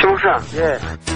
정사, 예.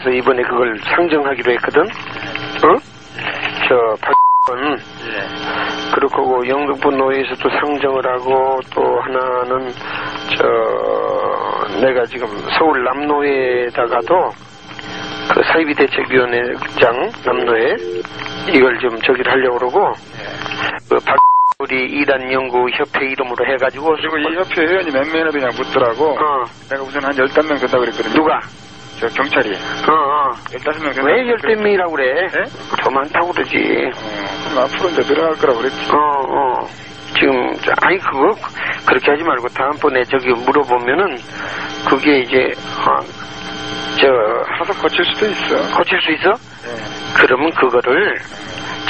노회에서 이번에 그걸 상정하기로 했거든? 어? 저, 박은 그렇고 영등포 노회에서도 상정을 하고 또 하나는 저 내가 지금 서울 남노회에다가도 그 사이비 대책위원회장 남노회 이걸 좀 저기를 하려고 그러고 그 박 우리 이단 연구 협회 이름으로 해가지고 그리고 이 협회 회원이 몇 명이나 되냐 묻더라고. 어 내가 우선 한 15명 된다고 그랬거든요. 누가 저 경찰이. 어, 어. 15명 된다고. 왜 열댓 명이라고 그래? 예? 더 많다고 그러지. 어, 그럼 앞으로 이제 늘어날 거라고 그랬지. 어, 어. 지금, 저, 아니, 그거, 그렇게 하지 말고, 다음번에 저기 물어보면은, 그게 이제, 어, 저, 하서 거칠 수도 있어. 고칠 수 있어? 예. 그러면 그거를,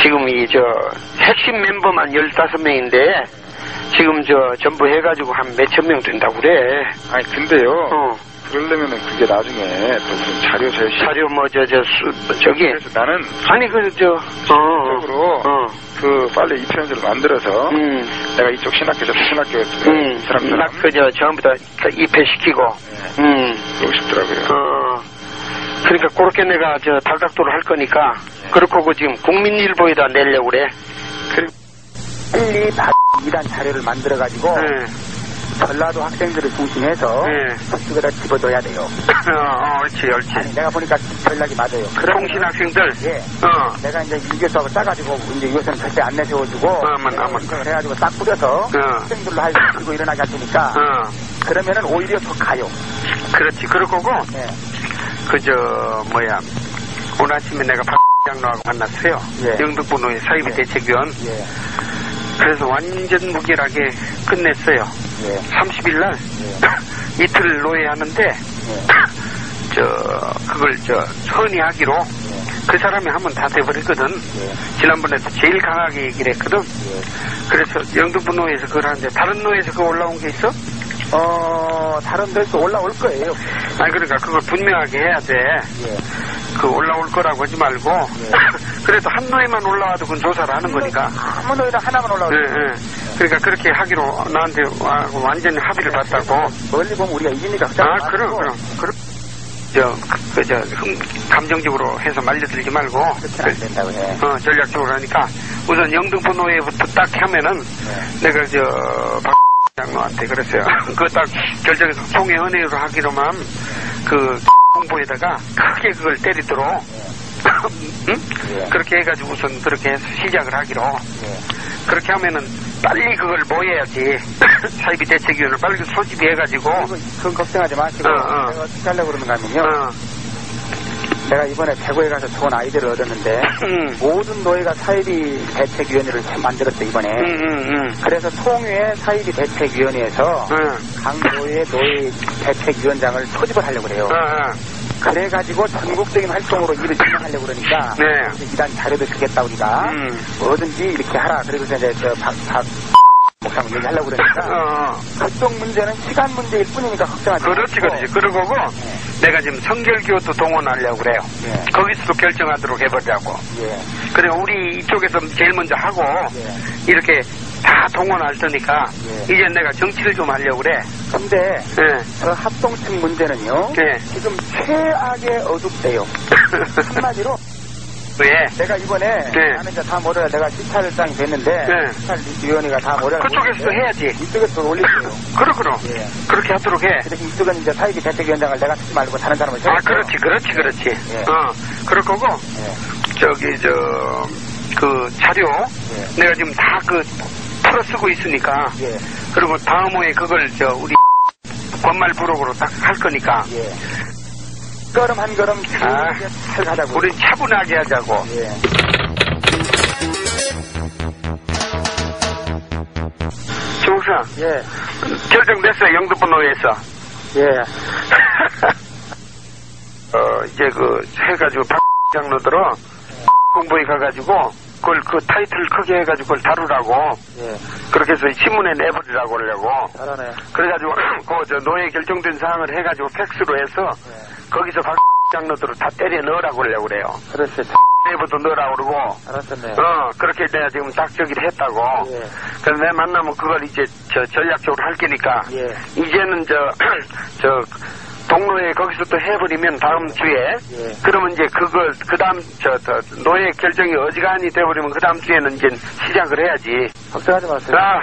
지금 이, 저, 핵심 멤버만 15명인데, 지금 저, 전부 해가지고 한 몇천 명 된다고 그래. 아니, 근데요. 어. 그러려면은 그게 나중에 또 무슨 자료 제시. 자료 뭐, 저, 저, 수, 저기, 그래서 나는 아니, 그, 저, 어, 적으로 어, 그 빨리 이 편지를 만들어서 음. 내가 이쪽 신학교 저쪽 신학교 음, 이 사람들 막 그저 전부 다 입회시키고, 음, 그러고 싶더라고요. 어, 그러니까 그렇게 내가 저 발각도를 할 거니까 그렇고 그 지금 국민일보에다 내려고 그래. 빨리 이란 자료를 만들어 가지고 응, 전라도 학생들을 중심해서 응. 저쪽에다 집어넣어야 돼요. 어, 어, 옳지, 옳지. 아니 내가 보니까 전략이 맞아요. 통신 학생들, 예. 어, 내가 이제 일교수하고 짜가지고 이제 이것은 절대 안 내세워주고 어만, 어만. 이걸 해가지고 딱 뿌려서 어. 학생들로 할 들고 일어나게 할 테니까 어, 그러면은 오히려 더 가요. 그렇지. 그러고 예. 그저 뭐야 오늘 아침에 내가 박 장로하고 만났어요. 예. 영등포노의 사이비 예. 대책위원. 예. 그래서 완전 무기하게 끝냈어요. 예. 30일 날 이틀 노예하는데 예. 저 그걸 저 선의 하기로 그 사람이 하면 다 돼버리거든. 지난번에도 제일 강하게 얘기를 했거든. 그래서 영등포 노예에서 그걸 하는데 다른 노예에서 그거 올라온 게 있어? 어 다른 데서 올라올 거예요. 아니 그러니까 그걸 분명하게 해야 돼. 예. 그 올라올 거라고 하지 말고 그래도 한 노예만 올라와도 그건 조사를 하는 거니까. 아무 노래나 하나만 올라올 예. 예. 그러니까 그렇게 하기로 나한테 와- 완전히 합의를 봤다고. 멀리 보면 우리가 이기니까 아, 안 그럼, 그럼. 그럼. 저, 그, 그, 저, 흠, 감정적으로 해서 말려들지 말고. 그렇게 안 된다고 해. 어, 전략적으로 하니까. 우선 영등포 노예부터 딱 하면은 네. 내가 저, 박 장로한테 그랬어요. 그거 딱 결정해서 총회 은혜로 하기로만 그 홍보에다가 크게 그걸 때리도록. 응? 예. 그렇게 해가지고 우선 그렇게 해서 시작을 하기로. 예. 그렇게 하면은 빨리 그걸 모여야지. 사이비 대책위원을 빨리 소집해가지고. 그건 걱정하지 마시고 어, 어. 내가 어떻게 하려고 그러는가 하면요. 어, 내가 이번에 대구에 가서 좋은 아이디어를 얻었는데 음, 모든 노예가 사이비 대책위원회를 만들었어 이번에. 음, 음, 음. 그래서 통유의 사이비 대책위원회에서 응, 각 노예 노예 대책위원장을 소집을 하려고 그래요. 어, 어. 그래가지고 전국적인 활동으로 일을 진행하려고 그러니까 네. 이단 자료도 주겠다 우리가 음. 뭐든지 이렇게 하라. 그리고 이제 저박박 목사님 얘기하려고 그러니까 어, 활동 문제는 시간 문제일 뿐이니까 걱정하지 그렇지, 마시고. 그렇지. 그러고 내가 지금 성결교도 동원하려고 그래요. 예. 거기서도 결정하도록 해보자고. 예. 그래, 우리 이쪽에서 제일 먼저 하고, 예. 이렇게 다 동원할 테니까, 예. 이제 내가 정치를 좀 하려고 그래. 근데 예. 저 합동층 문제는요. 예. 지금 최악의 어둡대요. 한마디로 왜? 내가 이번에 네. 나는 이제 다 모려야 내가 시찰장이 됐는데 네. 시찰위원회가 다 모려야 그쪽에서도 해야지. 이쪽에서 올릴게요. 그럼, 그럼. 예. 그렇게 하도록 해. 그래서 이쪽은 이제 사이비 대책위원장을 내가 쓰지 말고 다른 사람을 아. 그렇지, 그렇지, 그렇지. 예. 어, 그럴 거고, 예. 저기, 저, 그 자료, 예. 내가 지금 다 그, 풀어 쓰고 있으니까, 예. 그리고 다음 후에 그걸 저 우리 권말 부록으로 딱 할 거니까 예. 걸음 한 걸음 아. 잘 가자고. 우리 차분하게 하자고. 예. 조우사 예. 결정됐어요 영등포 노예에서. 예. 어 이제 그 해가지고 박 장로들어 공부에 가가지고 그걸 그 타이틀 크게 해가지고 그걸 다루라고 예. 그렇게 해서 신문에 내버리라고 하려고 잘하네. 그래가지고 그 저 노예 결정된 사항을 해가지고 팩스로 해서 예. 거기서 박 장로들을 다 때려 넣으라고 하려고 그래요. 그렇지. 내부터 넣으라고 그러고 알았었네. 어, 그렇게 내가 지금 딱 저기를 했다고. 예. 그래서 내 만나면 그걸 이제 저 전략적으로 할 거니까. 예. 이제는 저, 저, 동로에 거기서 또 해버리면 다음 주에. 예. 그러면 이제 그걸, 그 다음, 저, 저, 노예 결정이 어지간히 돼버리면 그 다음 주에는 이제 시작을 해야지. 걱정하지 마세요. 아,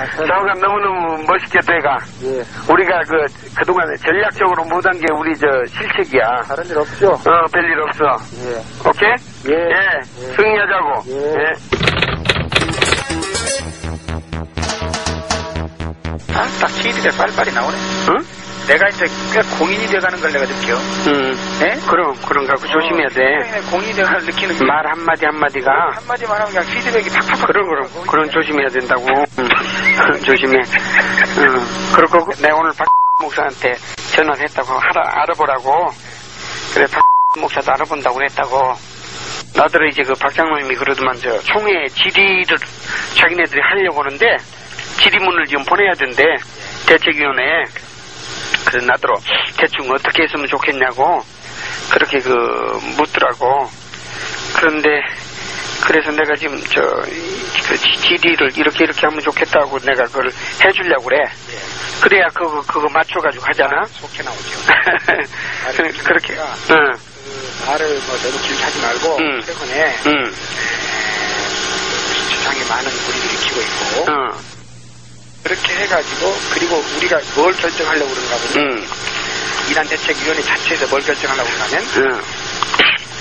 아, 저- 저가 너무너무 멋있게 돼가. 예. 우리가 그, 그동안 전략적으로 못한 게 우리 저 실책이야. 다른 일 없죠? 어, 별일 없어. 예. 오케이? 예. 예. 예. 승리하자고. 예. 아, 딱 기일이가 빨리빨리 나오네. 응? 내가 이제 꽤 공인이 돼가는 걸 내가 느껴. 응. 예? 그럼, 그런 거 조심해야 돼. 어, 공인이 돼가는 느끼는 게. 말 한마디 한마디가. 한마디만 하면 그냥 피드백이 팍팍. 그럼, 그럼, 그런 조심해야 된다고. 응. 조심해. 응. 그리고 내가 오늘 박 목사한테 전화를 했다고 알아, 알아보라고. 그래, 박 목사도 알아본다고 했다고. 나들은 이제 그 박장로님이 그러더만 저 총회 질의를 자기네들이 하려고 하는데 질의문을 지금 보내야 된대. 대책위원회에. 그래서 나더러 대충 어떻게 했으면 좋겠냐고 그렇게 그 묻더라고. 그런데 그래서 내가 지금 저그 질의를 이렇게 이렇게 하면 좋겠다고 내가 그걸 해주려고 그래. 그래야 그거 그거 맞춰가지고 하잖아. 좋게 나오죠. 그- 그렇게 응. 그 말을 뭐 너무 길게 하지 말고 음. 최근에 응, 세상에 많은 무리를 일으키고 있고 응, 그렇게 해가지고 그리고 우리가 뭘 결정하려고 그런가 보면 응, 이단 대책위원회 자체에서 뭘 결정하려고 그러냐면 응,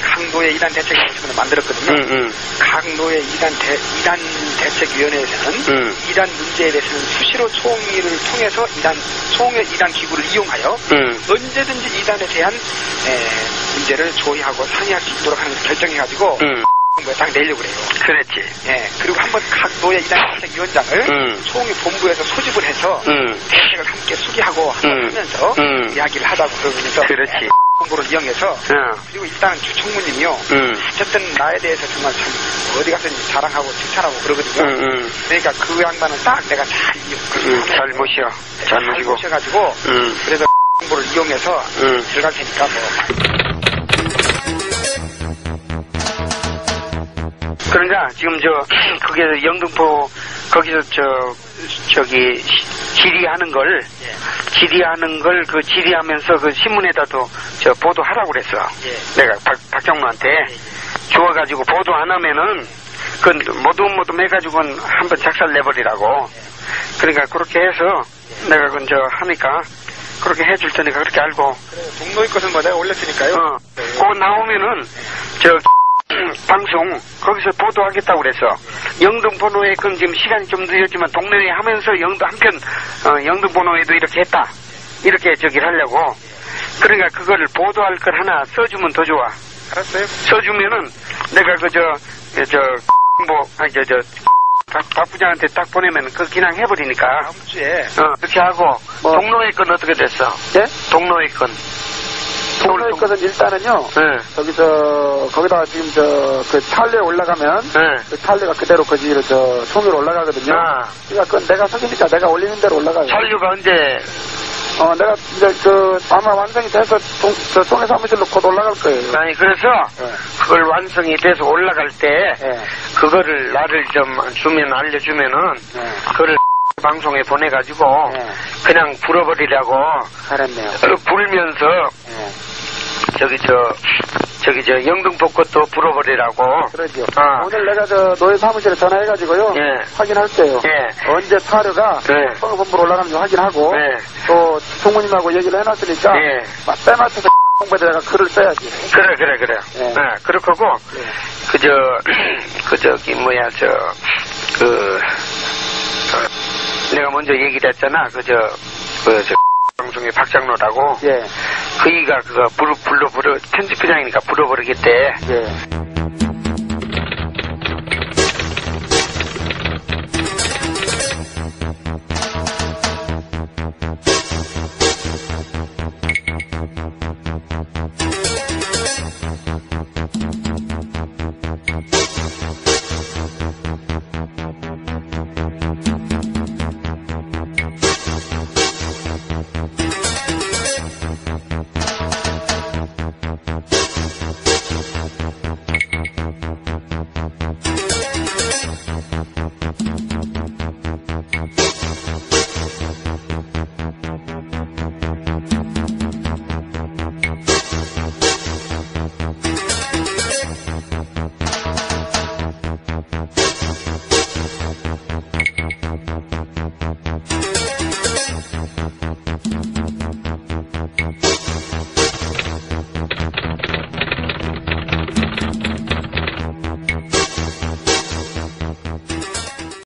각 노예 이단 대책위원회를 만들었거든요. 응, 응, 각 노예 이단 대 이단 대책위원회에서는 응, 이단 문제에 대해서는 수시로 총의를 통해서 이단 총회 이단 기구를 이용하여 응, 언제든지 이단에 대한 에, 문제를 조의하고 상의할 수 있도록 하는 것을 결정해가지고 응, 정부에 딱 내려고 그래요. 그랬지 예, 그리고 한번 각 노예 이단 대책위원장을 응, 총회 본부에서 소집을 해서 응, 대책을 함께 수기하고 음. 하면서 음. 이야기를 하자고 그러면서 그렇지 정보를 이용해서 어, 그리고 일단은 주총무님이요. 음, 어쨌든 나에 대해서 정말 참 어디 가서든 자랑하고 칭찬하고 그러거든요. 음, 음, 그러니까 그 양반은 딱 내가 잘 이용, 음, 잘 모셔. 잘잘 모시고. 모셔가지고 음, 그래서 정보를 이용해서 음. 들어갈 테니까 뭐 그러니까 지금 저 그게 영등포 거기서 저 저기 시- 질의하는 걸 질의하는 걸 그 질의하면서 그 신문에다도 저 보도하라고 그랬어. 내가 박 박정무한테. 주어가지고 보도 안 하면은 그 모두 모두 해가지고는 한번 작살 내버리라고. 그러니까 그렇게 해서 내가 그저 하니까 그렇게 해줄 테니까 그렇게 알고. 동로의 것은 뭐 내가 올렸으니까요. 어, 그거 나오면은, 저, 방송, 거기서 보도하겠다고 그래서, 영등 번호에, 그 지금 시간이 좀 늦었지만, 동네에 하면서 영등, 한편, 어, 영등 번호에도 이렇게 했다. 이렇게 저기를 하려고. 그러니까 그거를 보도할 걸 하나 써주면 더 좋아. 알았어요. 써주면은, 내가 그, 저, 저, 뭐, 아니, 저, 저, 박, 박 부장한테 딱 보내면 그 그냥 해버리니까. 다음 주에 어, 그렇게 하고, 뭐. 동로의 건 어떻게 됐어? 예? 동로의 건. 동로의 것은 일단은요, 예, 저기 저, 거기다가 지금 저, 그 찰리에 올라가면, 예. 그 찰리가 그대로 거기로 저, 총위로 올라가거든요. 아. 그러니까 그건 내가 석이니까 내가 올리는 대로 올라가요. 전류가 언제 어, 내가 이제 그, 아마 완성이 돼서 동, 저 총회 사무실로 곧 올라갈 거예요. 아니 그래서 예. 그걸 완성이 돼서 올라갈 때 예. 그거를 나를 좀 주면 알려주면은 예. 그거를 방송에 보내가지고 예. 그냥 불어버리라고 잘했네요. 어, 불면서 예. 저기 저 저기 저 영등포 것도 불어버리라고 그러죠. 아. 오늘 내가 저 노예 사무실에 전화해가지고 예. 확인할게요. 예. 언제 사료가 네. 성업본부로 올라가는지 확인하고 네. 또 총무님하고 얘기를 해놨으니까 예. 막 빼맞춰서 홍보에다가 글을 써야지. 그래 그래 그래 예. 아, 그럴 거고 예. 그저 그 저기 뭐야 저그 내가 먼저 얘기를 했잖아 그저 그저 방송의 박장로라고 예. 그이가 그거 불 불러 불러 편집부장이니까 불어버리겠대 예.